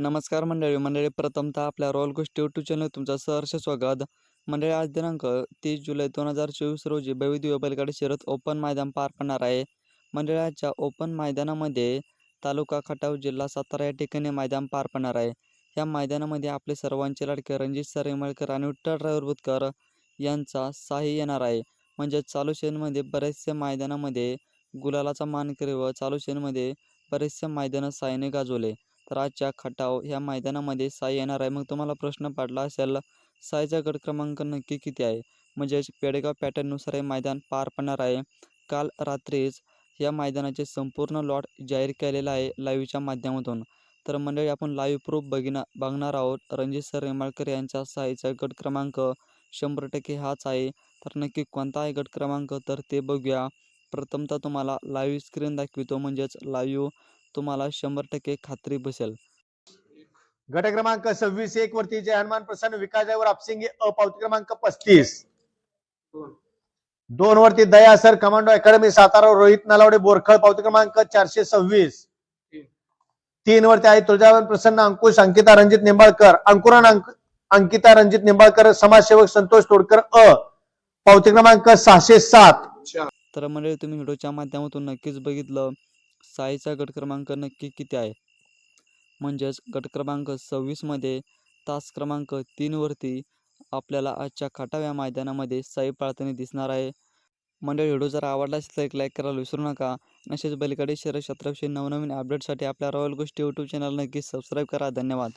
नमस्कार मंडळी मंडळी प्रथमतः आपल्या रॉयल गोष्टी यूट्यूब चॅनल तुमचं सहर्ष स्वागत. मंडळी आज दिनांक तीस जुलै दोन हजार चोवीस रोजी भव्यदिव्य बैलगाडी शर्यत ओपन मैदान पार पडणार आहे. मंडळी आजच्या ओपन मैदानामध्ये तालुका खटाव जिल्हा सातारा या ठिकाणी मैदान पार पडणार आहे. या मैदानामध्ये आपले सर्वांचे लाडके रणजित सरमळकर आणि विठ्ठल ड्रायव्हर यांचा साही येणार आहे. म्हणजे चालू शेनमध्ये बरेचसे मैदानामध्ये गुलालाचा मानकरी व चालू शेनमध्ये बरेचसे मैदानं साईने गाजवले. तर आजच्या खटाव ह्या मैदानामध्ये साई येणार आहे. मग तुम्हाला प्रश्न पडला असेल साईचा गट क्रमांक नक्की किती आहे? म्हणजेच पेडगाव पॅटर्ननुसार हे मैदान पार पडणार आहे. काल रात्रीच या मैदानाचे संपूर्ण लॉट जाहीर केलेला आहे लाईव्हच्या माध्यमातून. तर मंडळी आपण लाईव्ह प्रूफ बघिना बघणार आहोत. रणजित सर रेमाळकर यांचा साईचा गट क्रमांक शंभर टक्के हाच आहे. तर नक्की कोणता आहे गट क्रमांक? तर ते बघूया. प्रथमतः तुम्हाला लाईव्ह स्क्रीन दाखवितो. म्हणजेच लाईव्ह तुम्हाला शंभर टक्के खात्री बसेल. गट क्रमांक सव्वीस एक वरती जय हनुमान प्रसन्न विकास ड्रायव्हर आपसिंगे अपावती क्रमांक पस्तीस. दोन वरती Daya sir commando academy Satara Rohit Nalawade Borkhal पावती क्रमांक चारशे सव्वीस. तीन वरती आहे तुळजावन प्रसन्न अंकुश अंकिता रणजित निंबाळकर अंकुरन अंक अंकिता रणजित निंबाळकर समाजसेवक संतोष तोडकर अ. पावती क्रमांक सहाशे सात. तर मंडळी तुम्ही व्हिडिओच्या माध्यमातून नक्कीच बघितलं. साईचा गट क्रमांक नक्की किती आहे? म्हणजेच गट क्रमांक सव्वीसमध्ये तास क्रमांक तीनवरती आपल्याला आजच्या खाटाव्या मैदानामध्ये साई पाळताना दिसणार आहे. मंडळी व्हिडिओ जर आवडला असेल तर एक लाईक करायला विसरू नका. नशेच बैलगाडी शहर क्षेत्राविषयी नवनवीन अपडेटसाठी आपल्या रॉयल गोष्टी यूट्यूब चॅनल नक्की सबस्क्राईब करा. धन्यवाद.